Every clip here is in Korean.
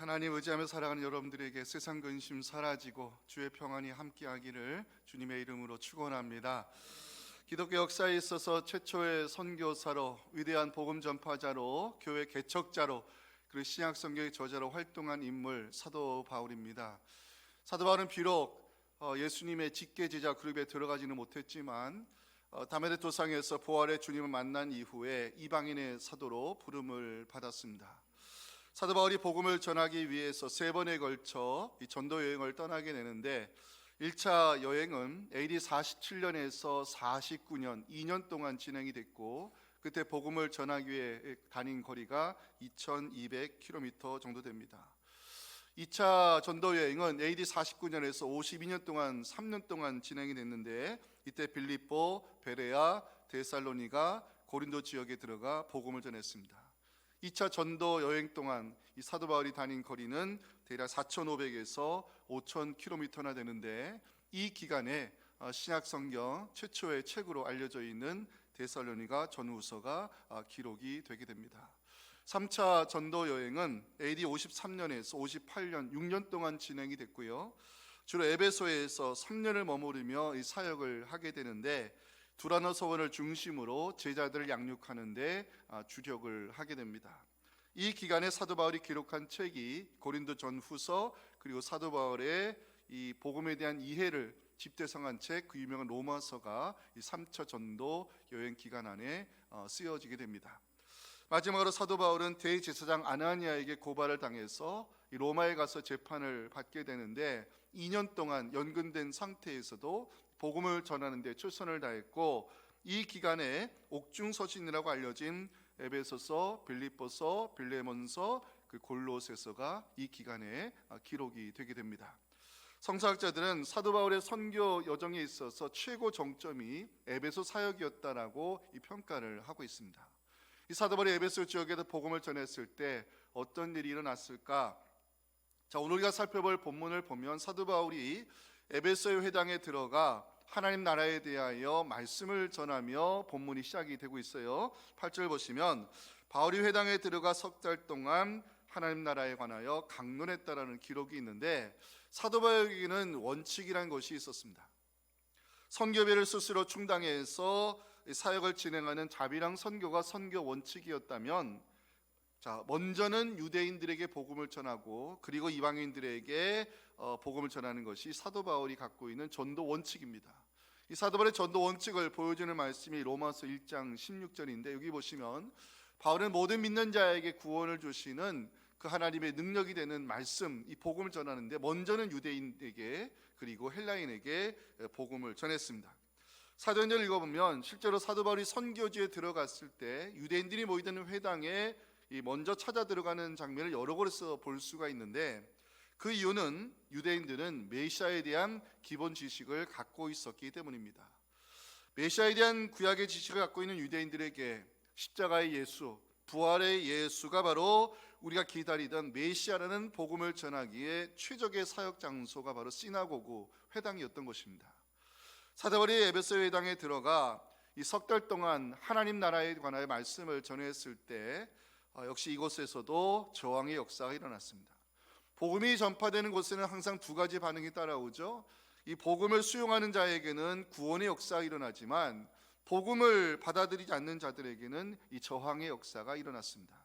하나님 의지하며 살아가는 여러분들에게 세상 근심 사라지고 주의 평안이 함께하기를 주님의 이름으로 축원합니다. 기독교 역사에 있어서 최초의 선교사로 위대한 복음 전파자로 교회 개척자로 그리고 신약 성경의 저자로 활동한 인물 사도 바울입니다. 사도 바울은 비록 어, 예수님의 직계 제자 그룹에 들어가지는 못했지만 어, 다메데 도상에서 부활의 주님을 만난 이후에 이방인의 사도로 부름을 받았습니다. 사도 바울이 복음을 전하기 위해서 세 번에 걸쳐 이 전도 여행을 떠나게 되는데 1차 여행은 AD 47년에서 49년 2년 동안 진행이 됐고 그때 복음을 전하기 위해 다닌 거리가 2200km 정도 됩니다. 2차 전도 여행은 AD 49년에서 52년 동안 3년 동안 진행이 됐는데 이때 빌립보, 베레아, 데살로니가 고린도 지역에 들어가 복음을 전했습니다. 2차 전도 여행 동안 이 사도 바울이 다닌 거리는 대략 4,500에서 5,000km나 되는데 이 기간에 어, 신약 성경 최초의 책으로 알려져 있는 데살로니가 전후서가 아, 기록이 되게 됩니다. 3차 전도 여행은 AD 53년에서 58년 6년 동안 진행이 됐고요. 주로 에베소에서 3년을 머무르며 이 사역을 하게 되는데 두라노 서원을 중심으로 제자들을 양육하는데 아, 주력을 하게 됩니다. 이 기간에 사도 바울이 기록한 책이 고린도 전후서 그리고 사도 바울의 이 복음에 대한 이해를 집대성한 책 그 유명한 로마서가 이 3차 전도 여행 기간 안에 어, 쓰여지게 됩니다. 마지막으로 사도 바울은 대제사장 아나니아에게 고발을 당해서 이 로마에 가서 재판을 받게 되는데 2년 동안 연근된 상태에서도 복음을 전하는 데 최선을 다했고 이 기간에 옥중 서신이라고 알려진 에베소서, 빌립보서, 빌레몬서, 그 골로새서가 이 기간에 아, 기록이 되게 됩니다. 성사학자들은 사도 바울의 선교 여정에 있어서 최고 정점이 에베소 사역이었다라고 이 평가를 하고 있습니다. 이 사도 바울이 에베소 지역에서 복음을 전했을 때 어떤 일이 일어났을까? 자, 오늘 우리가 살펴볼 본문을 보면 사도 바울이 에베소의 회당에 들어가 하나님 나라에 대하여 말씀을 전하며 본문이 시작이 되고 있어요. 8절 보시면 바울이 회당에 들어가 석 달 동안 하나님 나라에 관하여 강론했다라는 기록이 있는데 사도 바울에게는 원칙이라는 것이 있었습니다. 선교배를 스스로 충당해서 사역을 진행하는 자비랑 선교가 선교 원칙이었다면 자 먼저는 유대인들에게 복음을 전하고 그리고 이방인들에게 어, 복음을 전하는 것이 사도 바울이 갖고 있는 전도 원칙입니다. 이 사도 바울의 전도 원칙을 보여주는 말씀이 로마서 1장 16절인데 여기 보시면 바울은 모든 믿는 자에게 구원을 주시는 그 하나님의 능력이 되는 말씀, 이 복음을 전하는데 먼저는 유대인에게 그리고 헬라인에게 복음을 전했습니다. 사도행전을 읽어보면 실제로 사도 바울이 선교지에 들어갔을 때 유대인들이 모이던 회당에 이 먼저 찾아 들어가는 장면을 여러 곳에서 볼 수가 있는데 그 이유는 유대인들은 메시아에 대한 기본 지식을 갖고 있었기 때문입니다. 메시아에 대한 구약의 지식을 갖고 있는 유대인들에게 십자가의 예수, 부활의 예수가 바로 우리가 기다리던 메시아라는 복음을 전하기에 최적의 사역 장소가 바로 시나고고 회당이었던 것입니다. 사도바리 에베소 회당에 들어가 이 석 달 동안 하나님 나라에 관하여 말씀을 전했을 때 어, 역시 이곳에서도 저항의 역사가 일어났습니다. 복음이 전파되는 곳에는 항상 두 가지 반응이 따라오죠. 이 복음을 수용하는 자에게는 구원의 역사가 일어나지만 복음을 받아들이지 않는 자들에게는 이 저항의 역사가 일어났습니다.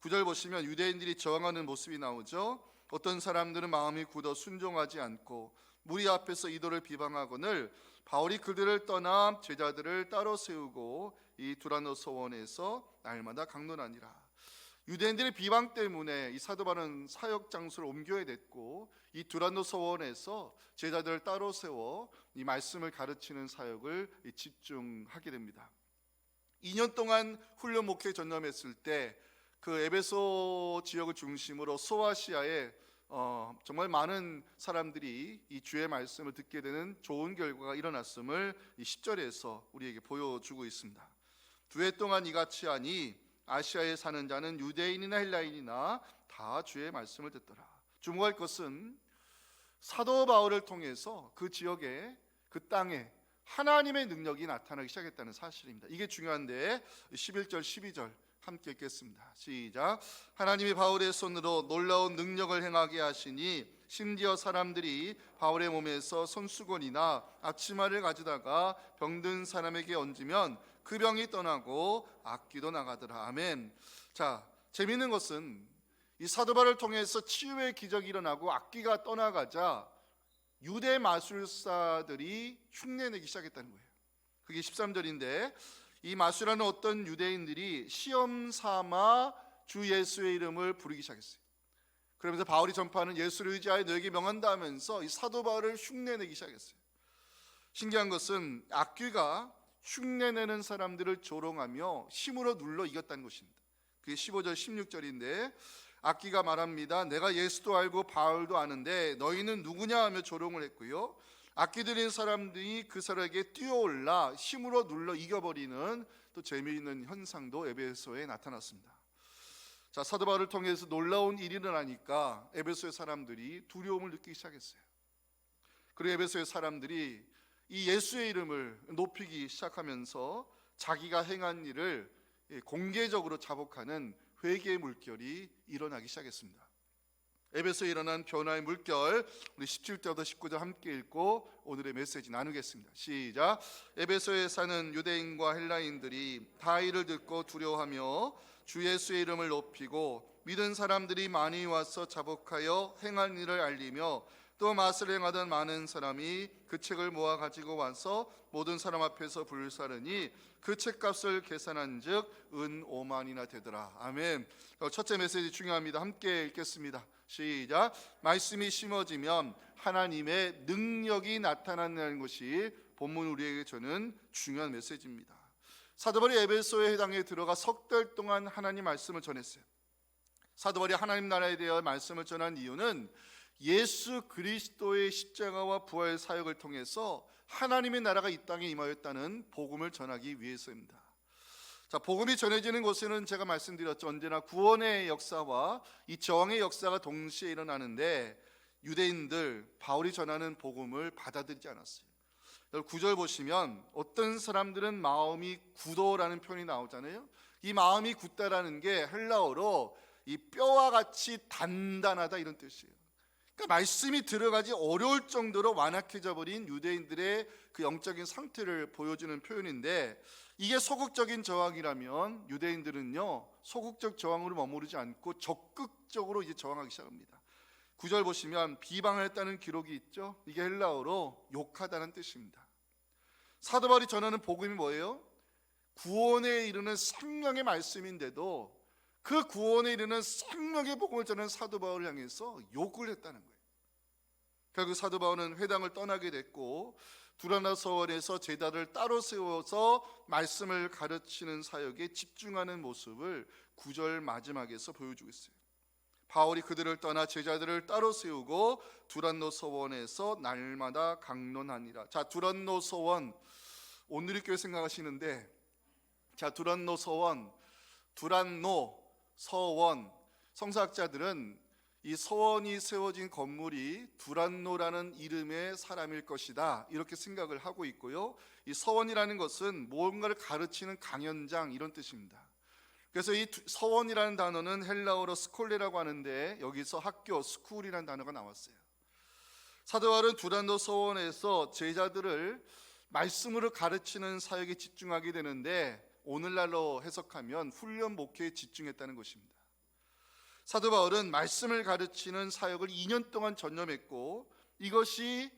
구절 보시면 유대인들이 저항하는 모습이 나오죠. 어떤 사람들은 마음이 굳어 순종하지 않고 무리 앞에서 이도를 비방하거늘 바울이 그들을 떠나 제자들을 따로 세우고 이 두라노 소원에서 날마다 강론하니라. 유대인들의 비방 때문에 이 사도 바울은 사역 장소를 옮겨야 됐고 이 두란노 서원에서 제자들을 따로 세워 이 말씀을 가르치는 사역을 집중하게 됩니다. 2년 동안 훈련 목회 전념했을 때 그 에베소 지역을 중심으로 소아시아에 어, 정말 많은 사람들이 이 주의 말씀을 듣게 되는 좋은 결과가 일어났음을 이 10절에서 우리에게 보여주고 있습니다. 두 해 동안 이같이 하니 아시아에 사는 자는 유대인이나 헬라인이나 다 주의 말씀을 듣더라. 주목할 것은 사도 바울을 통해서 그 지역에 그 땅에 하나님의 능력이 나타나기 시작했다는 사실입니다. 이게 중요한데 11절 12절 함께 읽겠습니다. 시작. 하나님이 바울의 손으로 놀라운 능력을 행하게 하시니 심지어 사람들이 바울의 몸에서 손수건이나 앞치마를 가져다가 병든 사람에게 얹으면 그 병이 떠나고 악기도 나가더라. 아멘. 자, 재미있는 것은 이 사도 바울을 통해서 치유의 기적이 일어나고 악기가 떠나가자 유대 마술사들이 흉내내기 시작했다는 거예요. 그게 13절인데 이 마술하는 어떤 유대인들이 시험 삼아 주 예수의 이름을 부르기 시작했어요. 그러면서 바울이 전파하는 예수를 의지하여 너에게 명한다 하면서 이 사도 바울을 흉내내기 시작했어요. 신기한 것은 악귀가 흉내내는 사람들을 조롱하며 힘으로 눌러 이겼다는 것입니다. 그게 15절 16절인데 악기가 말합니다. 내가 예수도 알고 바울도 아는데 너희는 누구냐 하며 조롱을 했고요. 악기 들린 사람들이 그 사람에게 뛰어올라 힘으로 눌러 이겨버리는 또 재미있는 현상도 에베소에 나타났습니다. 자 사도 바울을 통해서 놀라운 일이 일어나니까 에베소의 사람들이 두려움을 느끼기 시작했어요. 그리고 에베소의 사람들이 이 예수의 이름을 높이기 시작하면서 자기가 행한 일을 예, 공개적으로 자복하는 회개의 물결이 일어나기 시작했습니다. 에베소에 일어난 변화의 물결 우리 17절부터 19절 함께 읽고 오늘의 메시지 나누겠습니다. 시작. 에베소에 사는 유대인과 헬라인들이 다 이를 듣고 두려워하며 주 예수의 이름을 높이고 믿은 사람들이 많이 와서 자복하여 행한 일을 알리며 또 맛을 행하던 많은 사람이 그 책을 모아 가지고 와서 모든 사람 앞에서 불사르니 그 책값을 계산한즉 은 5만이나 되더라. 아멘. 어, 첫째 메시지 중요합니다. 함께 읽겠습니다. 시작. 말씀이 심어지면 하나님의 능력이 나타나는 것이 본문 우리에게 저는 중요한 메시지입니다. 사도바리 에베소의 해당에 들어가 석 달 동안 하나님 말씀을 전했어요. 사도바리 하나님 나라에 대해 말씀을 전한 이유는 예수 그리스도의 십자가와 부활 사역을 통해서 하나님의 나라가 이 땅에 임하였다는 복음을 전하기 위해서입니다. 자, 복음이 전해지는 곳에는 제가 말씀드렸죠. 언제나 구원의 역사와 이 저항의 역사가 동시에 일어나는데 유대인들 바울이 전하는 복음을 받아들이지 않았어요. 구절 보시면 어떤 사람들은 마음이 굳어라는 표현이 나오잖아요. 이 마음이 굳다라는 게 헬라어로 이 뼈와 같이 단단하다 이런 뜻이에요. 그러니까 말씀이 들어가지 어려울 정도로 완악해져 버린 유대인들의 그 영적인 상태를 보여주는 표현인데 이게 소극적인 저항이라면 유대인들은요 소극적 저항으로 머무르지 않고 적극적으로 이제 저항하기 시작합니다. 구절 보시면 비방했다는 기록이 있죠. 이게 헬라어로 욕하다는 뜻입니다. 사도 바울이 전하는 복음이 뭐예요? 구원에 이르는 생명의 말씀인데도 그 구원에 이르는 생명의 복음을 전하는 사도 바울을 향해서 욕을 했다는 거예요. 결국 사도 바울은 회당을 떠나게 됐고 두라나 서원에서 제자를 따로 세워서 말씀을 가르치는 사역에 집중하는 모습을 구절 마지막에서 보여주고 있어요. 바울이 그들을 떠나 제자들을 따로 세우고 두란노 서원에서 날마다 강론하니라. 자, 두란노 서원 오늘의 교회 생각하시는데 자, 두란노 서원 두란노 서원 성사학자들은 이 서원이 세워진 건물이 두란노라는 이름의 사람일 것이다 이렇게 생각을 하고 있고요. 이 서원이라는 것은 무언가를 가르치는 강연장 이런 뜻입니다. 그래서 이 서원이라는 단어는 헬라어로 스콜레라고 하는데 여기서 학교 스쿨이라는 단어가 나왔어요. 사도 바울은 두란노 서원에서 제자들을 말씀으로 가르치는 사역에 집중하게 되는데 오늘날로 해석하면 훈련 목회에 집중했다는 것입니다. 사도 바울은 말씀을 가르치는 사역을 2년 동안 전념했고 이것이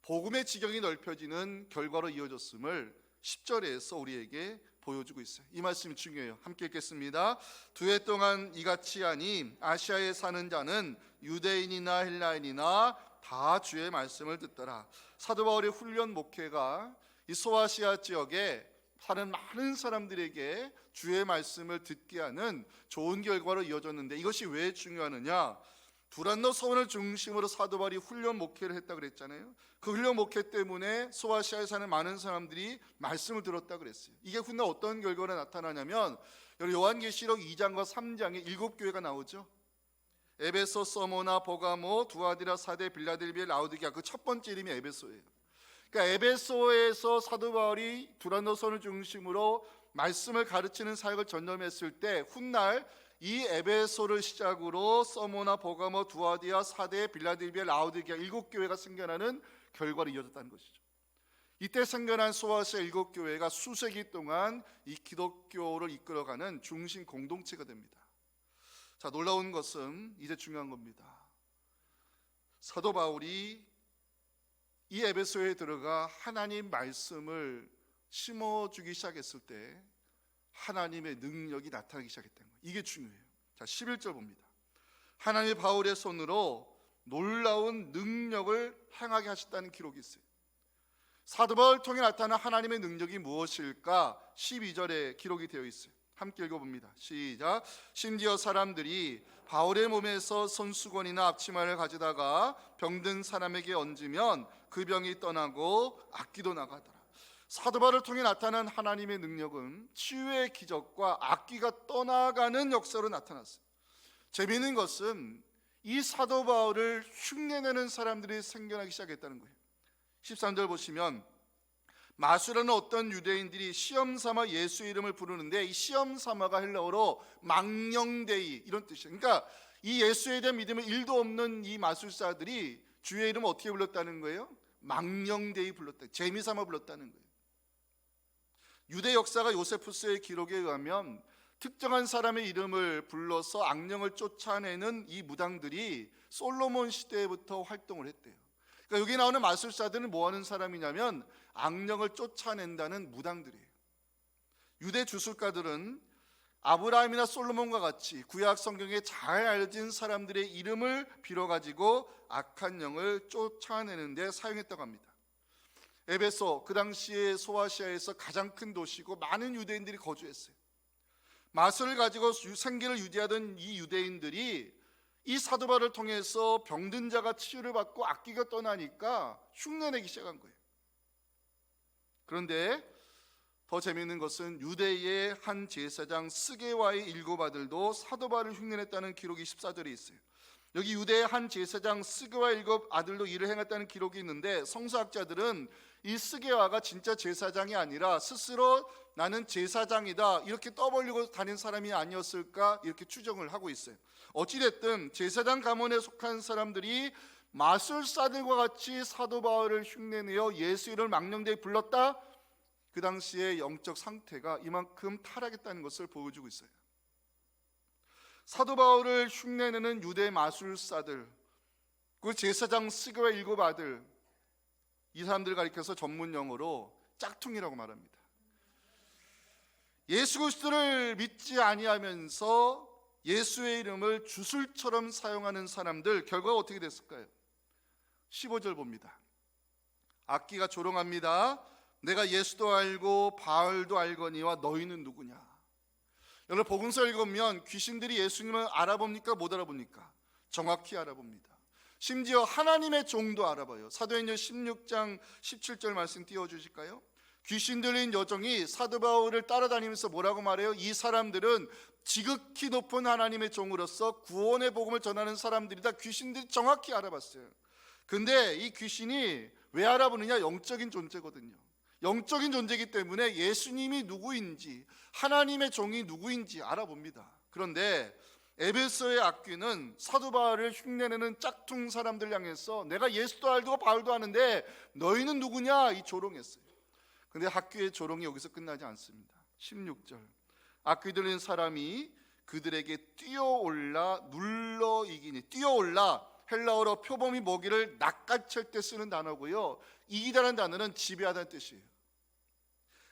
복음의 지경이 넓혀지는 결과로 이어졌음을 10절에서 우리에게 보여주고 있어요. 이 말씀이 중요해요. 함께 읽겠습니다. 두 해 동안 이같이 하니 아시아에 사는 자는 유대인이나 헬라인이나 다 주의 말씀을 듣더라. 사도 바울의 훈련 목회가 이 소아시아 지역에 사는 많은 사람들에게 주의 말씀을 듣게 하는 좋은 결과로 이어졌는데 이것이 왜 중요하느냐? 두란노 서원을 중심으로 사도 바울이 훈련 목회를 했다 그랬잖아요. 그 훈련 목회 때문에 소아시아에 사는 많은 사람들이 말씀을 들었다 그랬어요. 이게 훗날 어떤 결과가 나타나냐면 요한계시록 2장과 3장에 일곱 교회가 나오죠. 에베소, 서모나, 보가모, 두아디라, 사대, 빌라델비아, 라우디게아 그 첫 번째 이름이 에베소예요. 그러니까 에베소에서 사도 바울이 두란노 선을 중심으로 말씀을 가르치는 사역을 전념했을 때 훗날 이 에베소를 시작으로 서모나 보가모 두아디아 사대 빌라델비아 라우디게아 일곱 교회가 생겨나는 결과로 이어졌다는 것이죠. 이때 생겨난 소아시아 일곱 교회가 수세기 동안 이 기독교를 이끌어가는 중심 공동체가 됩니다. 자 놀라운 것은 이제 중요한 겁니다. 사도 바울이 이 에베소에 들어가 하나님 말씀을 심어주기 시작했을 때 하나님의 능력이 나타나기 시작했다는 거예요. 이게 중요해요. 자, 11절 봅니다. 하나님 바울의 손으로 놀라운 능력을 행하게 하셨다는 기록이 있어요. 사도 바울 통해 나타난 하나님의 능력이 무엇일까? 12절에 기록이 되어 있어요. 함께 읽어봅니다. 시작. 심지어 사람들이 바울의 몸에서 손수건이나 앞치마를 가져다가 병든 사람에게 얹으면 그 병이 떠나고 악기도 나가더라. 사도 바울을 통해 나타난 하나님의 능력은 치유의 기적과 악기가 떠나가는 역사로 나타났어요. 재미있는 것은 이 사도 바울을 흉내내는 사람들이 생겨나기 시작했다는 거예요. 13절 보시면 마수라는 어떤 유대인들이 시험 삼아 예수 이름을 부르는데 이 시험 삼아가 헬라어로 망령데이 이런 뜻이에요. 그러니까 이 예수에 대한 믿음이 일도 없는 이 마술사들이 주의 이름을 어떻게 불렀다는 거예요? 망령데이 불렀다. 재미 삼아 불렀다는 거예요. 유대 역사가 요세푸스의 기록에 의하면 특정한 사람의 이름을 불러서 악령을 쫓아내는 이 무당들이 솔로몬 시대부터 활동을 했대요. 그러니까 여기 나오는 마술사들은 뭐 하는 사람이냐면 악령을 쫓아낸다는 무당들이에요. 유대 주술가들은 아브라함이나 솔로몬과 같이 구약 성경에 잘 알려진 사람들의 이름을 빌어 가지고 악한 영을 쫓아내는 데 사용했다고 합니다. 에베소 그 당시에 소아시아에서 가장 큰 도시고 많은 유대인들이 거주했어요. 마술을 가지고 유- 생계를 유지하던 이 유대인들이 이 사도바를 통해서 병든 자가 치유를 받고 악기가 떠나니까 흉내내기 시작한 거예요. 그런데 더 재미있는 것은 유대의 한 제사장 스게와의 일곱 아들도 사도바를 흉내냈다는 기록이 14절에 있어요. 여기 유대의 한 제사장 스게와 일곱 아들도 일을 행했다는 기록이 있는데 성서학자들은 이 스게와가 진짜 제사장이 아니라 스스로 나는 제사장이다 이렇게 떠벌리고 다닌 사람이 아니었을까 이렇게 추정을 하고 있어요. 어찌됐든 제사장 가문에 속한 사람들이 마술사들과 같이 사도 바울을 흉내내어 예수 이름을 망령되이 불렀다. 그 당시의 영적 상태가 이만큼 타락했다는 것을 보여주고 있어요. 사도 바울을 흉내내는 유대 마술사들, 그 제사장 스게와 일곱 아들, 이 사람들 가리켜서 전문 용어로 짝퉁이라고 말합니다. 예수 그리스도를 믿지 아니하면서 예수의 이름을 주술처럼 사용하는 사람들 결과가 어떻게 됐을까요? 15절 봅니다. 악기가 조롱합니다. 내가 예수도 알고 바울도 알거니와 너희는 누구냐? 여러분 복음서 읽으면 귀신들이 예수님을 알아봅니까 못 알아봅니까? 정확히 알아봅니다. 심지어 하나님의 종도 알아봐요. 사도행전 16장 17절 말씀 띄워 주실까요? 귀신 들린 여종이 사도 바울을 따라다니면서 뭐라고 말해요? 이 사람들은 지극히 높은 하나님의 종으로서 구원의 복음을 전하는 사람들이다. 귀신들이 정확히 알아봤어요. 근데 이 귀신이 왜 알아보느냐? 영적인 존재거든요. 영적인 존재이기 때문에 예수님이 누구인지 하나님의 종이 누구인지 알아봅니다. 그런데 에베소의 악귀는 사도 바울을 흉내내는 짝퉁 사람들 향해서 내가 예수도 알고 바울도 아는데 너희는 누구냐 이 조롱했어요. 근데 학교의 조롱이 여기서 끝나지 않습니다. 16절. 악귀 들린 사람이 그들에게 뛰어올라 눌러 이기니 뛰어올라 헬라어로 표범이 먹이를 낚아챌 때 쓰는 단어고요. 이기다는 단어는 지배하다는 뜻이에요.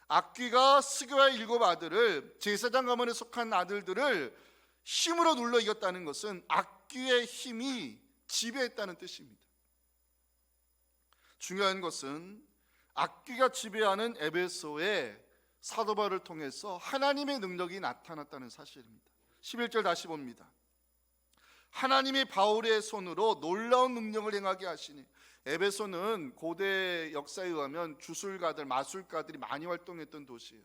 악귀가 스교와 일곱 아들을 제사장 가문에 속한 아들들을 힘으로 눌러 이겼다는 것은 악귀의 힘이 지배했다는 뜻입니다. 중요한 것은 악귀가 지배하는 에베소에 사도바를 통해서 하나님의 능력이 나타났다는 사실입니다. 11절 다시 봅니다. 하나님이 바울의 손으로 놀라운 능력을 행하게 하시니 에베소는 고대 역사에 의하면 주술가들, 마술가들이 많이 활동했던 도시예요.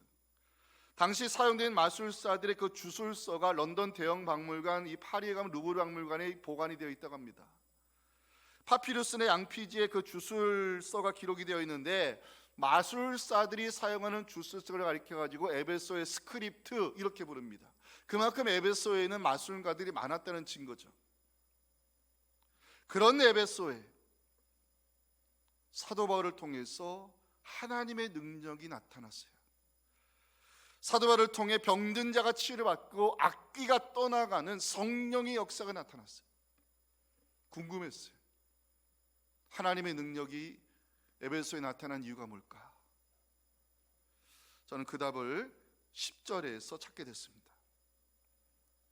당시 사용된 마술사들의 그 주술서가 런던 대형 박물관, 이 파리에 가면 루브르 박물관에 보관이 되어 있다고 합니다. 파피루스의 양피지에 그 주술서가 기록이 되어 있는데 마술사들이 사용하는 주스를 가리켜 가지고 에베소의 스크립트 이렇게 부릅니다. 그만큼 에베소에는 마술가들이 많았다는 증거죠. 그런 에베소에 사도 바울을 통해서 하나님의 능력이 나타났어요. 사도 바울을 통해 병든 자가 치유를 받고 악귀가 떠나가는 성령의 역사가 나타났어요. 궁금했어요. 하나님의 능력이 에베소에 나타난 이유가 뭘까? 저는 그 답을 10절에서 찾게 됐습니다.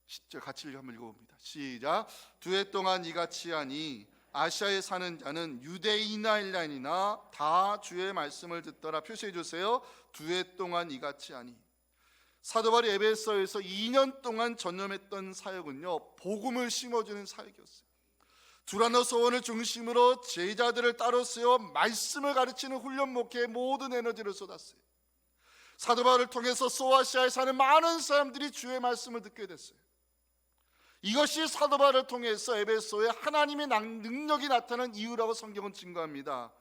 10절 같이 한번 읽어봅니다. 시작. 두 해 동안 이같이 하니 아시아에 사는 자는 유대인이나 헬라인이나 다 주의 말씀을 듣더라. 표시해 주세요. 두 해 동안 이같이 하니 사도 바울이 에베소에서 2년 동안 전념했던 사역은요. 복음을 심어주는 사역이었어요. 두라노 소원을 중심으로 제자들을 따로 세워 말씀을 가르치는 훈련 목회에 모든 에너지를 쏟았어요. 사도 바울을 통해서 소아시아에 사는 많은 사람들이 주의 말씀을 듣게 됐어요. 이것이 사도 바울을 통해서 에베소에 하나님의 낭- 능력이 나타난 이유라고 성경은 증거합니다.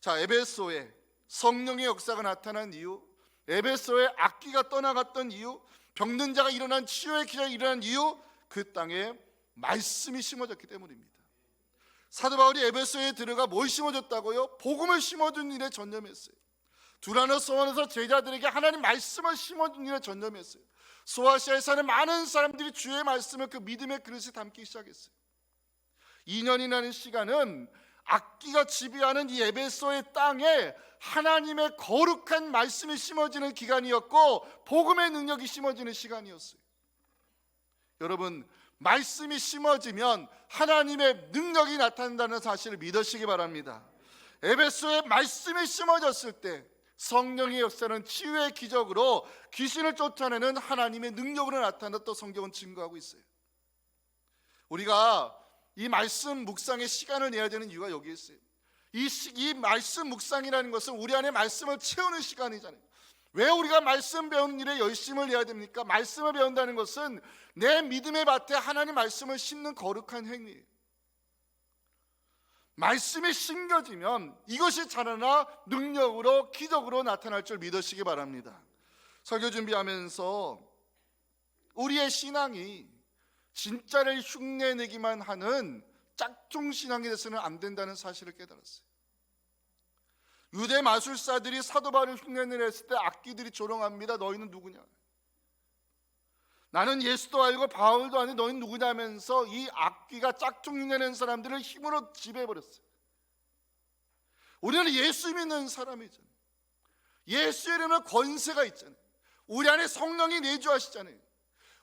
자, 에베소에 성령의 역사가 나타난 이유, 에베소에 악기가 떠나갔던 이유, 병든 자가 일어난 치유의 기적이 일어난 이유, 그 땅에 말씀이 심어졌기 때문입니다. 사도 바울이 에베소에 들어가 뭘 심어줬다고요? 복음을 심어준 일에 전념했어요. 두라노 소원에서 제자들에게 하나님 말씀을 심어준 일에 전념했어요. 소아시아에 사는 많은 사람들이 주의 말씀을 그 믿음의 그릇에 담기 시작했어요. 2년이라는 시간은 악기가 지배하는 이 에베소의 땅에 하나님의 거룩한 말씀이 심어지는 기간이었고 복음의 능력이 심어지는 시간이었어요. 여러분 말씀이 심어지면 하나님의 능력이 나타난다는 사실을 믿으시기 바랍니다. 에베소에 말씀이 심어졌을 때 성령의 역사는 치유의 기적으로 귀신을 쫓아내는 하나님의 능력으로 나타났다 성경은 증거하고 있어요. 우리가 이 말씀 묵상에 시간을 내야 되는 이유가 여기 있어요. 이, 시, 이 말씀 묵상이라는 것은 우리 안에 말씀을 채우는 시간이잖아요. 왜 우리가 말씀 배우는 일에 열심을 내야 됩니까? 말씀을 배운다는 것은 내 믿음의 밭에 하나님 말씀을 심는 거룩한 행위예요. 말씀이 심겨지면 이것이 자라나 능력으로 기적으로 나타날 줄 믿으시기 바랍니다. 설교 준비하면서 우리의 신앙이 진짜를 흉내내기만 하는 짝퉁 신앙이 돼서는 안 된다는 사실을 깨달았어요. 유대 마술사들이 사도 바울을 흉내내려 했을 때 악기들이 조롱합니다. 너희는 누구냐? 나는 예수도 알고 바울도 아니 너희는 누구냐면서 이 악기가 짝퉁 흉내낸 사람들을 힘으로 지배해 버렸어요. 우리는 예수 믿는 사람이잖아요. 예수 이름에 권세가 있잖아요. 우리 안에 성령이 내주하시잖아요.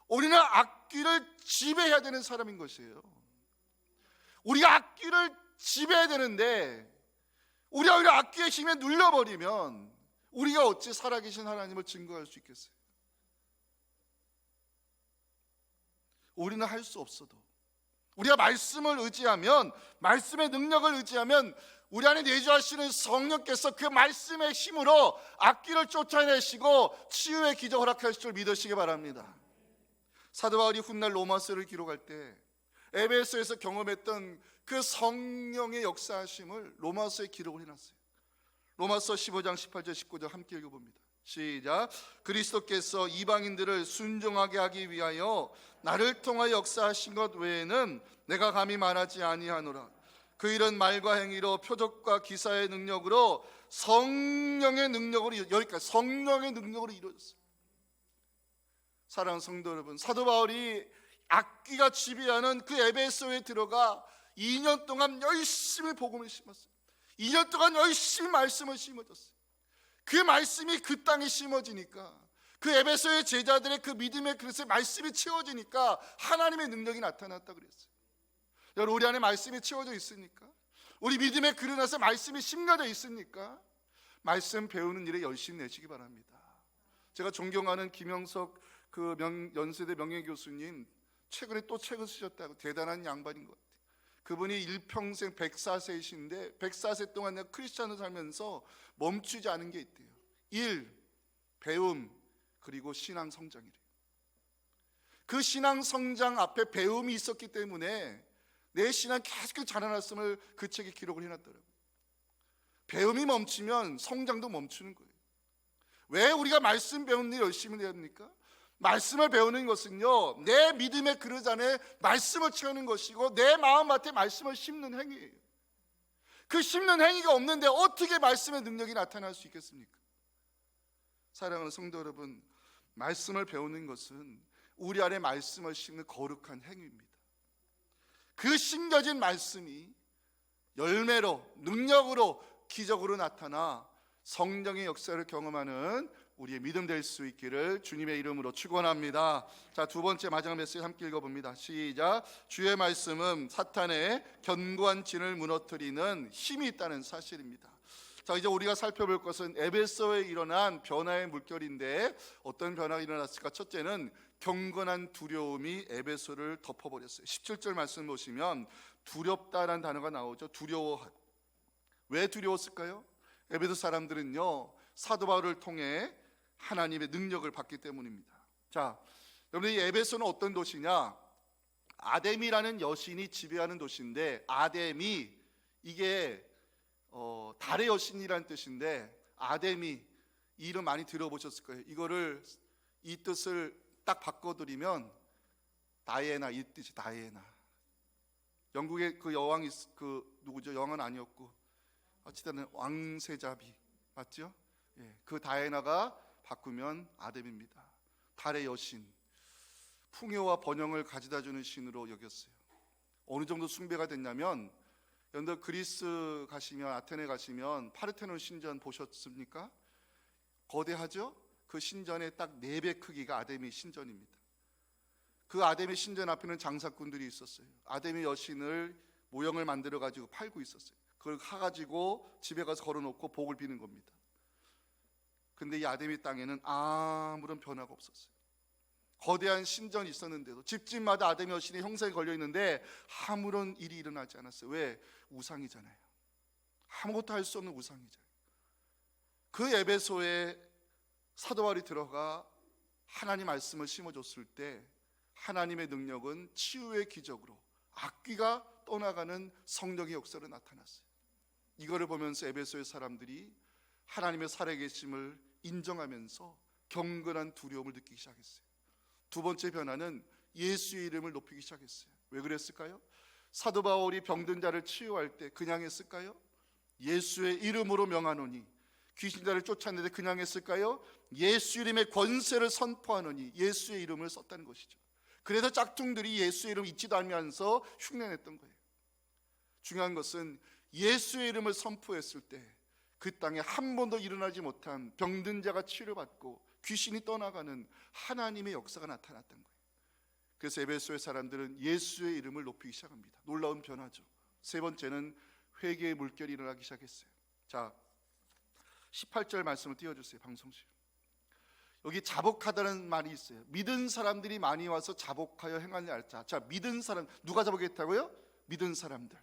우리는 악기를 지배해야 되는 사람인 것이에요. 우리가 악기를 지배해야 되는데 우리가 오히려 악기의 힘에 눌려버리면 우리가 어찌 살아계신 하나님을 증거할 수 있겠어요? 우리는 할 수 없어도 우리가 말씀을 의지하면 말씀의 능력을 의지하면 우리 안에 내주하시는 성령께서 그 말씀의 힘으로 악기를 쫓아내시고 치유의 기적 허락하실 줄 믿으시기 바랍니다. 사도 바울이 훗날 로마서를 기록할 때 에베소에서 경험했던 그 성령의 역사하심을 로마서에 기록을 해놨어요. 로마서 15장 18절 19절 함께 읽어봅니다. 시작. 그리스도께서 이방인들을 순종하게 하기 위하여 나를 통하여 역사하신 것 외에는 내가 감히 말하지 아니하노라. 그 일은 말과 행위로 표적과 기사의 능력으로 성령의 능력으로 여기까지 성령의 능력으로 이루어졌어요. 사랑하는 성도 여러분, 사도 바울이 악기가 지배하는 그 에베소에 들어가 2년 동안 열심히 복음을 심었어요. 2년 동안 열심히 말씀을 심어줬어요. 그 말씀이 그 땅에 심어지니까 그 에베소의 제자들의 그 믿음의 그릇에 말씀이 채워지니까 하나님의 능력이 나타났다 그랬어요. 여러분 우리 안에 말씀이 채워져 있습니까? 우리 믿음의 그릇 안에 말씀이 심겨져 있습니까? 말씀 배우는 일에 열심히 내시기 바랍니다. 제가 존경하는 김영석 그 명, 연세대 명예 교수님 최근에 또 책을 쓰셨다고 대단한 양반인 것 같아요. 그분이 일평생 104세이신데 104세 동안 내가 크리스천을 살면서 멈추지 않은 게 있대요. 일, 배움, 그리고 신앙 성장이래요. 그 신앙 성장 앞에 배움이 있었기 때문에 내 신앙 계속 자라났음을 그 책에 기록을 해놨더라고요. 배움이 멈추면 성장도 멈추는 거예요. 왜 우리가 말씀 배우는 일 열심히 해야 됩니까? 말씀을 배우는 것은요, 내 믿음의 그릇 안에 말씀을 채우는 것이고, 내 마음밭에 말씀을 심는 행위예요. 그 심는 행위가 없는데 어떻게 말씀의 능력이 나타날 수 있겠습니까? 사랑하는 성도 여러분, 말씀을 배우는 것은 우리 안에 말씀을 심는 거룩한 행위입니다. 그 심겨진 말씀이 열매로, 능력으로, 기적으로 나타나 성령의 역사를 경험하는 우리의 믿음 될 수 있기를 주님의 이름으로 축원합니다. 자, 두 번째 마지막 메시지 함께 읽어 봅니다. 시작. 주의 말씀은 사탄의 견고한 진을 무너뜨리는 힘이 있다는 사실입니다. 자, 이제 우리가 살펴볼 것은 에베소에 일어난 변화의 물결인데 어떤 변화가 일어났을까? 첫째는 경건한 두려움이 에베소를 덮어버렸어요. 17절 말씀 보시면 두렵다라는 단어가 나오죠. 두려워. 왜 두려웠을까요? 에베소 사람들은요 사도 바울을 통해 하나님의 능력을 받기 때문입니다. 자, 여러분 이 에베소는 어떤 도시냐? 아데미라는 여신이 지배하는 도시인데 아데미 이게 어, 달의 여신이라는 뜻인데 아데미 이 이름 많이 들어보셨을 거예요. 이거를 이 뜻을 딱 바꿔드리면 다이애나 이 뜻이 다이애나. 영국의 그 여왕이 있- 그 누구죠? 여왕은 아니었고 어쨌든 왕세자비 맞죠? 예, 그 다이애나가 바꾸면 아뎀입니다. 달의 여신, 풍요와 번영을 가져다 주는 신으로 여겼어요. 어느 정도 숭배가 됐냐면 여러분들 그리스 가시면 아테네 가시면 파르테논 신전 보셨습니까? 거대하죠? 그 신전의 딱 네 배 크기가 아데미 신전입니다. 그 아데미 신전 앞에는 장사꾼들이 있었어요. 아데미 여신을 모형을 만들어 가지고 팔고 있었어요. 그걸 사 가지고 집에 가서 걸어 놓고 복을 비는 겁니다. 근데 이 아데미 땅에는 아무런 변화가 없었어요. 거대한 신전이 있었는데도 집집마다 아데미 여신의 형상이 걸려 있는데 아무런 일이 일어나지 않았어요. 왜? 우상이잖아요. 아무것도 할 수 없는 우상이잖아요. 그 에베소에 사도 바울이 들어가 하나님 말씀을 심어줬을 때 하나님의 능력은 치유의 기적으로 악귀가 떠나가는 성령의 역사로 나타났어요. 이거를 보면서 에베소의 사람들이 하나님의 살아계심을 인정하면서 경건한 두려움을 느끼기 시작했어요. 두 번째 변화는 예수의 이름을 높이기 시작했어요. 왜 그랬을까요? 사도 바울이 병든 자를 치유할 때 그냥 했을까요? 예수의 이름으로 명하노니 귀신자를 쫓았는데 그냥 했을까요? 예수 이름의 권세를 선포하노니 예수의 이름을 썼다는 것이죠. 그래서 짝퉁들이 예수의 이름 잊지도 않으면서 흉내냈던 거예요. 중요한 것은 예수의 이름을 선포했을 때 그 땅에 한 번도 일어나지 못한 병든 자가 치료받고 귀신이 떠나가는 하나님의 역사가 나타났던 거예요. 그래서 에베소의 사람들은 예수의 이름을 높이기 시작합니다. 놀라운 변화죠. 세 번째는 회개의 물결이 일어나기 시작했어요. 자, 18절 말씀을 띄워주세요. 방송실. 여기 자복하다는 말이 있어요. 믿은 사람들이 많이 와서 자복하여 행하는 알자. 자, 믿은 사람 누가 자복했다고요? 믿은 사람들.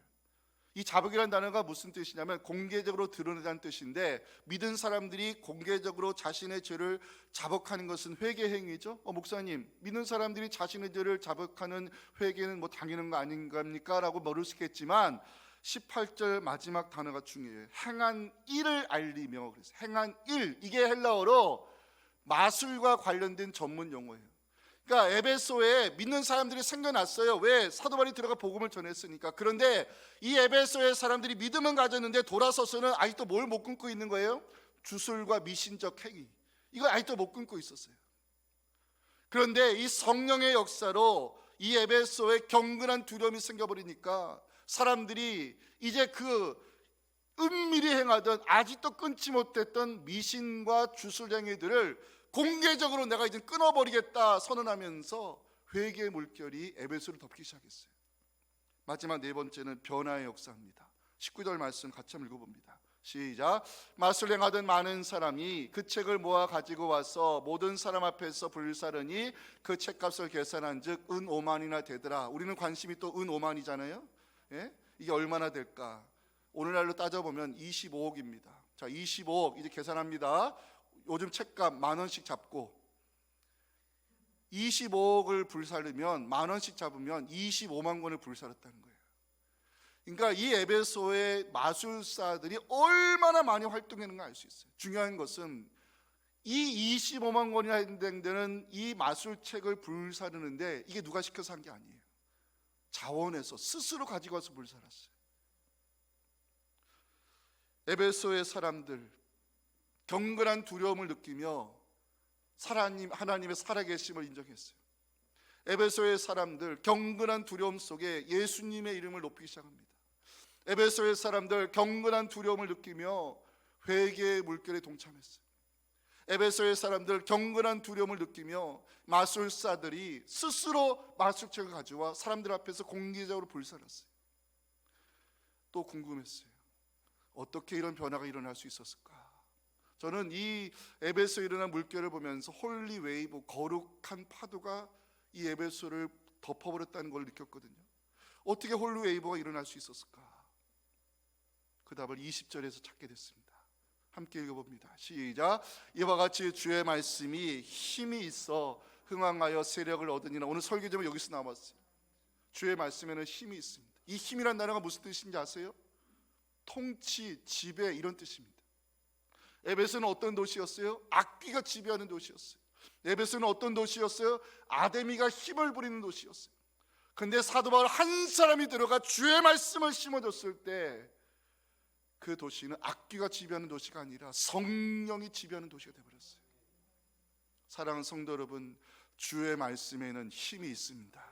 이 자복이라는 단어가 무슨 뜻이냐면 공개적으로 드러내다는 뜻인데 믿은 사람들이 공개적으로 자신의 죄를 자복하는 것은 회개 행위죠. 어, 목사님, 믿는 사람들이 자신의 죄를 자복하는 회개는 뭐 당연한 거 아닌갑니까?라고 물을 수 있겠지만 18절 마지막 단어가 중요해요. 행한 일을 알리며 그래서 행한 일 이게 헬라어로 마술과 관련된 전문 용어예요. 그러니까 에베소에 믿는 사람들이 생겨났어요. 왜? 사도 바울이 들어가 복음을 전했으니까. 그런데 이 에베소의 사람들이 믿음은 가졌는데 돌아서서는 아직도 뭘 못 끊고 있는 거예요? 주술과 미신적 행위. 이걸 아직도 못 끊고 있었어요. 그런데 이 성령의 역사로 이 에베소에 경건한 두려움이 생겨버리니까 사람들이 이제 그 은밀히 행하던 아직도 끊지 못했던 미신과 주술 행위들을 공개적으로 내가 이제 끊어버리겠다 선언하면서 회개의 물결이 에베소를 덮기 시작했어요. 마지막 네 번째는 변화의 역사입니다. 19절 말씀 같이 한번 읽어봅니다. 시작. 마술 행하던 많은 사람이 그 책을 모아 가지고 와서 모든 사람 앞에서 불사르니 그 책값을 계산한즉 은 5만이나 되더라. 우리는 관심이 또 은 5만이잖아요. 예? 이게 얼마나 될까? 오늘날로 따져보면 25억입니다. 자, 25억 이제 계산합니다. 요즘 책값 만 원씩 잡고 25억을 불사르면 만 원씩 잡으면 25만 권을 불사랐다는 거예요. 그러니까 이 에베소의 마술사들이 얼마나 많이 활동했는가 알 수 있어요. 중요한 것은 이 25만 권이나 해당되는 이 마술책을 불사르는데 이게 누가 시켜서 한 게 아니에요. 자원해서 스스로 가지고 와서 불살았어요. 에베소의 사람들 경건한 두려움을 느끼며 하나님, 하나님의 살아계심을 인정했어요. 에베소의 사람들 경건한 두려움 속에 예수님의 이름을 높이기 시작합니다. 에베소의 사람들 경건한 두려움을 느끼며 회개의 물결에 동참했어요. 에베소의 사람들 경건한 두려움을 느끼며 마술사들이 스스로 마술책을 가져와 사람들 앞에서 공개적으로 불살았어요. 또 궁금했어요. 어떻게 이런 변화가 일어날 수 있었을까? 저는 이 에베소에 일어난 물결을 보면서 홀리 웨이브 거룩한 파도가 이 에베소를 덮어버렸다는 걸 느꼈거든요. 어떻게 홀리 웨이브가 일어날 수 있었을까? 그 답을 20절에서 찾게 됐습니다. 함께 읽어봅니다. 시작. 이와 같이 주의 말씀이 힘이 있어 흥왕하여 세력을 얻으니라. 오늘 설교 제목 여기서 나왔어요. 주의 말씀에는 힘이 있습니다. 이 힘이란 단어가 무슨 뜻인지 아세요? 통치, 지배 이런 뜻입니다. 에베소는 어떤 도시였어요? 악귀가 지배하는 도시였어요. 에베소는 어떤 도시였어요? 아데미가 힘을 부리는 도시였어요. 근데 사도 바울 한 사람이 들어가 주의 말씀을 심어줬을 때 그 도시는 악귀가 지배하는 도시가 아니라 성령이 지배하는 도시가 되어버렸어요. 사랑하는 성도 여러분, 주의 말씀에는 힘이 있습니다.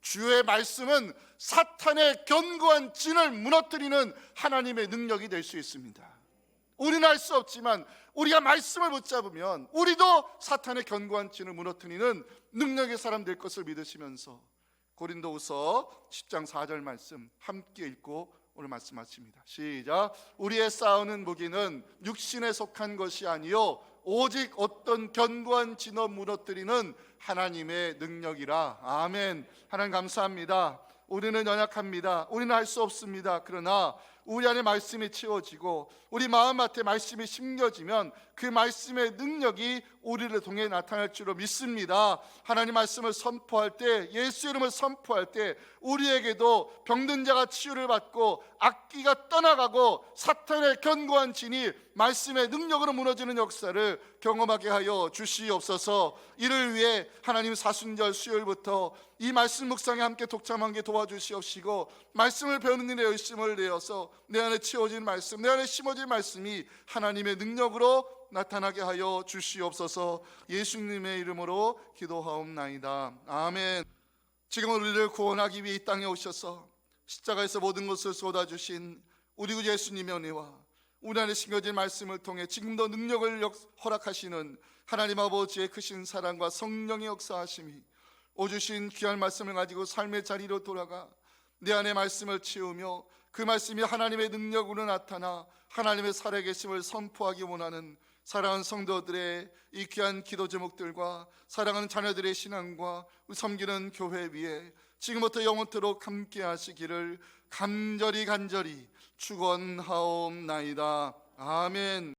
주의 말씀은 사탄의 견고한 진을 무너뜨리는 하나님의 능력이 될 수 있습니다. 우리는 알수 없지만 우리가 말씀을 붙잡으면 우리도 사탄의 견고한 진을 무너뜨리는 능력의 사람 될 것을 믿으시면서 고린도후서 10장 4절 말씀 함께 읽고 오늘 말씀하십니다. 시작. 우리의 싸우는 무기는 육신에 속한 것이 아니요 오직 어떤 견고한 진업 무너뜨리는 하나님의 능력이라. 아멘. 하나님 감사합니다. 우리는 연약합니다. 우리는 할 수 없습니다. 그러나 우리 안에 말씀이 채워지고 우리 마음 앞에 말씀이 심겨지면 그 말씀의 능력이 우리를 통해 나타날 줄로 믿습니다. 하나님 말씀을 선포할 때 예수 이름을 선포할 때 우리에게도 병든 자가 치유를 받고 악기가 떠나가고 사탄의 견고한 진이 말씀의 능력으로 무너지는 역사를 경험하게 하여 주시옵소서. 이를 위해 하나님 사순절 수요일부터 이 말씀 묵상에 함께 독참하게 도와주시옵시고 말씀을 배우는 일에 열심을 내어서 내 안에 채워진 말씀, 내 안에 심어진 말씀이 하나님의 능력으로 나타나게 하여 주시옵소서. 예수님의 이름으로 기도하옵나이다. 아멘. 지금 우리를 구원하기 위해 이 땅에 오셔서 십자가에서 모든 것을 쏟아주신 우리 구 예수님의 은혜와 우리 안에 심겨진 말씀을 통해 지금도 능력을 역- 허락하시는 하나님 아버지의 크신 사랑과 성령의 역사하심이 오주신 귀한 말씀을 가지고 삶의 자리로 돌아가 내 안에 말씀을 채우며 그 말씀이 하나님의 능력으로 나타나 하나님의 살아계심을 선포하기 원하는 사랑하는 성도들의 이 귀한 기도 제목들과 사랑하는 자녀들의 신앙과 섬기는 교회 위에 지금부터 영원토록 함께 하시기를 간절히 간절히 축원하옵나이다. 아멘.